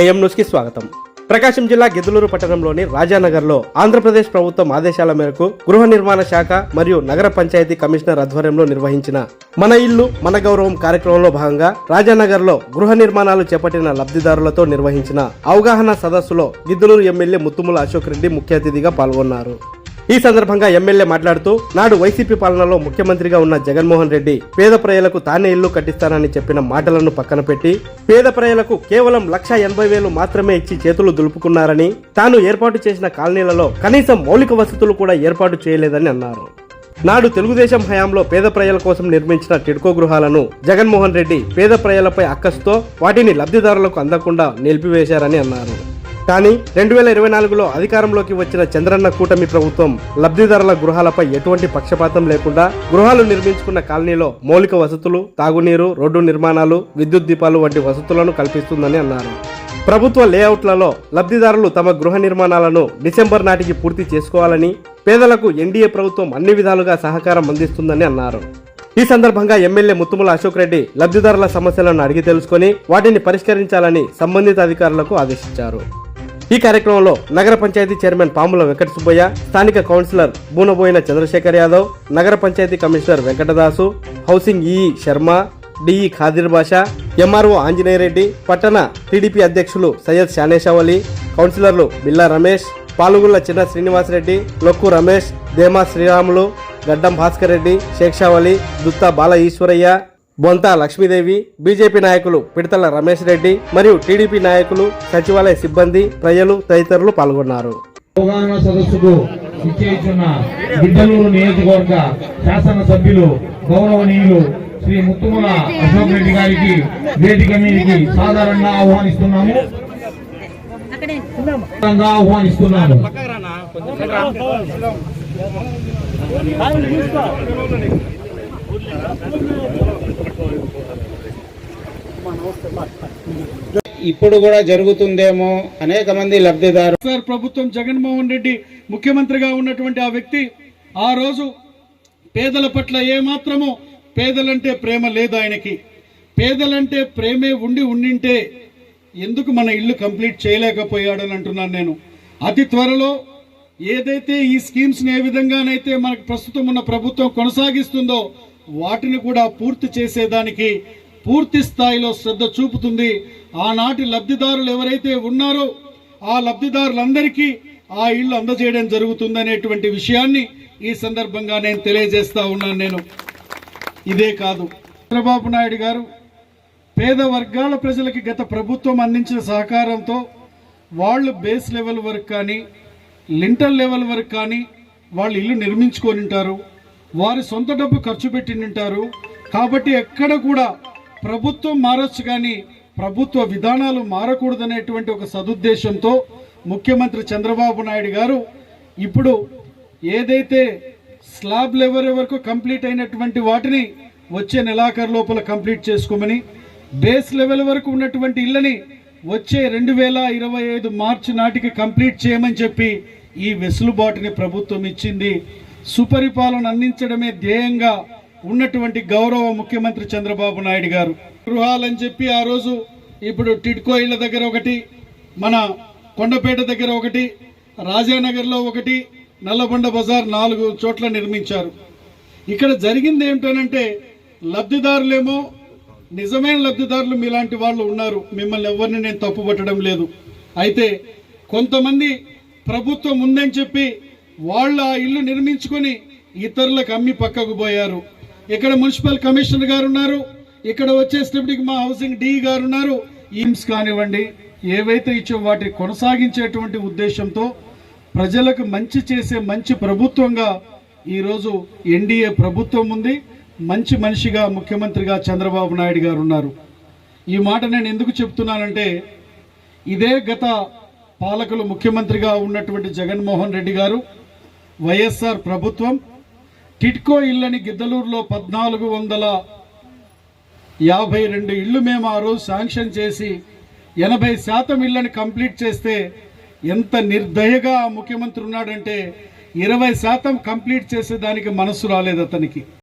AM న్యూస్కి స్వాగతం. ప్రకాశం జిల్లా గిద్దలూరు పట్టణంలోని రాజానగర్లో ఆంధ్రప్రదేశ్ ప్రభుత్వం ఆదేశాల మేరకు గృహ నిర్మాణ శాఖ మరియు నగర పంచాయతీ కమిషనర్ ఆధ్వర్యంలో నిర్వహించిన మన ఇల్లు మన గౌరవం కార్యక్రమంలో భాగంగా రాజానగర్లో గృహ నిర్మాణాలు చేపట్టిన లబ్ధిదారులతో నిర్వహించిన అవగాహన సదస్సులో గిద్దలూరు ఎమ్మెల్యే ముత్తుముల అశోక్ రెడ్డి ముఖ్య అతిథిగా పాల్గొన్నారు. ఈ సందర్భంగా ఎమ్మెల్యే మాట్లాడుతూ నాడు వైసీపీ పాలనలో ముఖ్యమంత్రిగా ఉన్న జగన్మోహన్ రెడ్డి పేద ప్రజలకు తానే ఇల్లు కట్టిస్తానని చెప్పిన మాటలను పక్కన పెట్టి పేద ప్రజలకు కేవలం లక్ష ఎనభై వేలు మాత్రమే ఇచ్చి చేతులు దులుపుకున్నారని తాను ఏర్పాటు చేసిన కాలనీలలో కనీసం మౌలిక వసతులు కూడా ఏర్పాటు చేయలేదని అన్నారు. నాడు తెలుగుదేశం హయాంలో పేద ప్రజల కోసం నిర్మించిన టిడ్కో గృహాలను జగన్మోహన్ రెడ్డి పేద ప్రజలపై అక్కసుతో వాటిని లబ్ధిదారులకు అందకుండా నిలిపివేశారని అన్నారు. కానీ రెండు వేల ఇరవై నాలుగులో అధికారంలోకి వచ్చిన చంద్రన్న కూటమి ప్రభుత్వం లబ్ధిదారుల గృహాలపై ఎటువంటి పక్షపాతం లేకుండా గృహాలు నిర్మించుకున్న కాలనీలో మౌలిక వసతులు తాగునీరు రోడ్డు నిర్మాణాలు విద్యుత్ దీపాలు వంటి వసతులను కల్పిస్తుందని అన్నారు. ప్రభుత్వ లేఅవుట్లలో లబ్ధిదారులు తమ గృహ నిర్మాణాలను డిసెంబర్ నాటికి పూర్తి చేసుకోవాలని పేదలకు ఎన్డీఏ ప్రభుత్వం అన్ని విధాలుగా సహకారం అందిస్తుందని అన్నారు. ఈ సందర్భంగా ఎమ్మెల్యే ముత్తుముల అశోక్ రెడ్డి లబ్ధిదారుల సమస్యలను అడిగి తెలుసుకొని వాటిని పరిష్కరించాలని సంబంధిత అధికారులకు ఆదేశించారు. ఈ కార్యక్రమంలో నగర పంచాయతీ చైర్మన్ పాముల వెంకట సుబ్బయ్య స్థానిక కౌన్సిలర్ బూనబోయిన చంద్రశేఖర్ యాదవ్ నగర panchayat commissioner Venkatadasu housing EE Sharma DE Khadir Basha MRO Anjaneyareddy పట్టణ టీడీపీ అధ్యక్షులు సయ్యద్ షానేషావలి కౌన్సిలర్లు బిల్లా రమేష్ పాలుగుళ్ళ చిన్న శ్రీనివాసరెడ్డి లొక్కు రమేష్ దేమా శ్రీరాములు గడ్డం భాస్కర్ రెడ్డి శేక్షావలి దుత్తా బాల ఈశ్వరయ్య బొంత లక్ష్మీదేవి బీజేపీ నాయకులు పిడతల రమేష్ రెడ్డి మరియు టీడీపీ నాయకులు సచివాలయ సిబ్బంది ప్రజలు తదితరులు పాల్గొన్నారు. అవగాహన సదస్సుకు ఇచ్చేస్తున్న గిద్దలూరు నియోజకవర్గ శాసనసభ్యులు గౌరవనీయులు శ్రీ ముత్తుముల అశోక్ రెడ్డి గారికి వేదిక మీదకి సాధారణంగా ఆహ్వానిస్తున్నాము. ఆహ్వానిస్తున్నాము. ఇప్పుడు కూడా జరుగుతుందేమో అనేక మంది లబ్ధిదారు. సార్ ప్రభుత్వం జగన్మోహన్ రెడ్డి ముఖ్యమంత్రిగా ఉన్నటువంటి ఆ వ్యక్తి ఆ రోజు పేదల పట్ల ఏమాత్రమో పేదలంటే ప్రేమ లేదు ఆయనకి. పేదలంటే ప్రేమే ఉండి ఉండింటే ఎందుకు మన ఇల్లు కంప్లీట్ చేయలేకపోయాడని అంటున్నాను నేను. అతి త్వరలో ఏదైతే ఈ స్కీమ్స్ని ఏ విధంగానైతే మనకు ప్రస్తుతం ఉన్న ప్రభుత్వం కొనసాగిస్తుందో వాటిని కూడా పూర్తి చేసేదానికి పూర్తి స్థాయిలో శ్రద్ధ చూపుతుంది. ఆనాటి లబ్ధిదారులు ఎవరైతే ఉన్నారో ఆ లబ్ధిదారులందరికీ ఆ ఇల్లు అందజేయడం జరుగుతుందనేటువంటి విషయాన్ని ఈ సందర్భంగా నేను తెలియజేస్తా ఉన్నాను నేను. ఇదే కాదు. చంద్రబాబు నాయుడు గారు పేద వర్గాల ప్రజలకి గత ప్రభుత్వం అందించిన సహకారంతో వాళ్ళు బేస్ లెవెల్ వరకు కానీ లింటర్ లెవెల్ వరకు కానీ వాళ్ళు ఇల్లు నిర్మించుకొని ఉంటారు. వారి సొంత డబ్బు ఖర్చు పెట్టి ఉంటారు కాబట్టి ఎక్కడ కూడా ప్రభుత్వం మారచ్చు కానీ ప్రభుత్వ విధానాలు మారకూడదనేటువంటి ఒక సదుద్దేశంతో ముఖ్యమంత్రి చంద్రబాబు నాయుడు గారు ఇప్పుడు ఏదైతే స్లాబ్ లెవెల్ వరకు కంప్లీట్ అయినటువంటి వాటిని వచ్చే నెలాఖరు లోపల కంప్లీట్ చేసుకోమని బేస్ లెవెల్ వరకు ఉన్నటువంటి ఇళ్ళని వచ్చే రెండు వేల ఇరవై ఐదు మార్చి నాటికి కంప్లీట్ చేయమని చెప్పి ఈ వెసులుబాటుని ప్రభుత్వం ఇచ్చింది. సుపరిపాలన అందించడమే ధ్యేయంగా ఉన్నటువంటి గౌరవ ముఖ్యమంత్రి చంద్రబాబు నాయుడు గారు. గృహాలని చెప్పి ఆ రోజు ఇప్పుడు టిడ్కో ఇళ్ళ దగ్గర ఒకటి మన కొండపేట దగ్గర ఒకటి రాజానగర్లో ఒకటి నల్లబండ బజార్ నాలుగు చోట్ల నిర్మించారు. ఇక్కడ జరిగింది ఏమిటనంటే లబ్ధిదారులేమో నిజమైన లబ్ధిదారులు మీలాంటి వాళ్ళు ఉన్నారు. మిమ్మల్ని ఎవరిని నేను తప్పు పట్టడం లేదు. అయితే కొంతమంది ప్రభుత్వం ఉందని చెప్పి వాళ్ళు ఆ ఇల్లు నిర్మించుకొని ఇతరులకు అమ్మి పక్కకు పోయారు. ఇక్కడ మున్సిపల్ కమిషనర్ గారు ఉన్నారు ఇక్కడ వచ్చేటప్పటికి మా హౌసింగ్ డి గారు ఉన్నారు ఈమ్స్ కానివ్వండి ఏవైతే ఇచ్చో వాటిని కొనసాగించేటువంటి ఉద్దేశంతో ప్రజలకు మంచి చేసే మంచి ప్రభుత్వంగా ఈరోజు ఎన్డీఏ ప్రభుత్వం ఉంది. మంచి మనిషిగా ముఖ్యమంత్రిగా చంద్రబాబు నాయుడు గారు ఉన్నారు. ఈ మాట నేను ఎందుకు చెప్తున్నానంటే ఇదే గత పాలకులు ముఖ్యమంత్రిగా ఉన్నటువంటి జగన్మోహన్ రెడ్డి గారు వైఎస్ఆర్ ప్రభుత్వం టిట్కో ఇళ్ళని గిద్దలూరులో పద్నాలుగు వందల యాభై రెండు ఇళ్ళు మేము ఆ రోజు శాంక్షన్ చేసి ఎనభై శాతం ఇళ్ళని కంప్లీట్ చేస్తే ఎంత నిర్దయగా ముఖ్యమంత్రి ఉన్నాడంటే ఇరవై శాతం కంప్లీట్ చేసేదానికి మనసు రాలేదు అతనికి.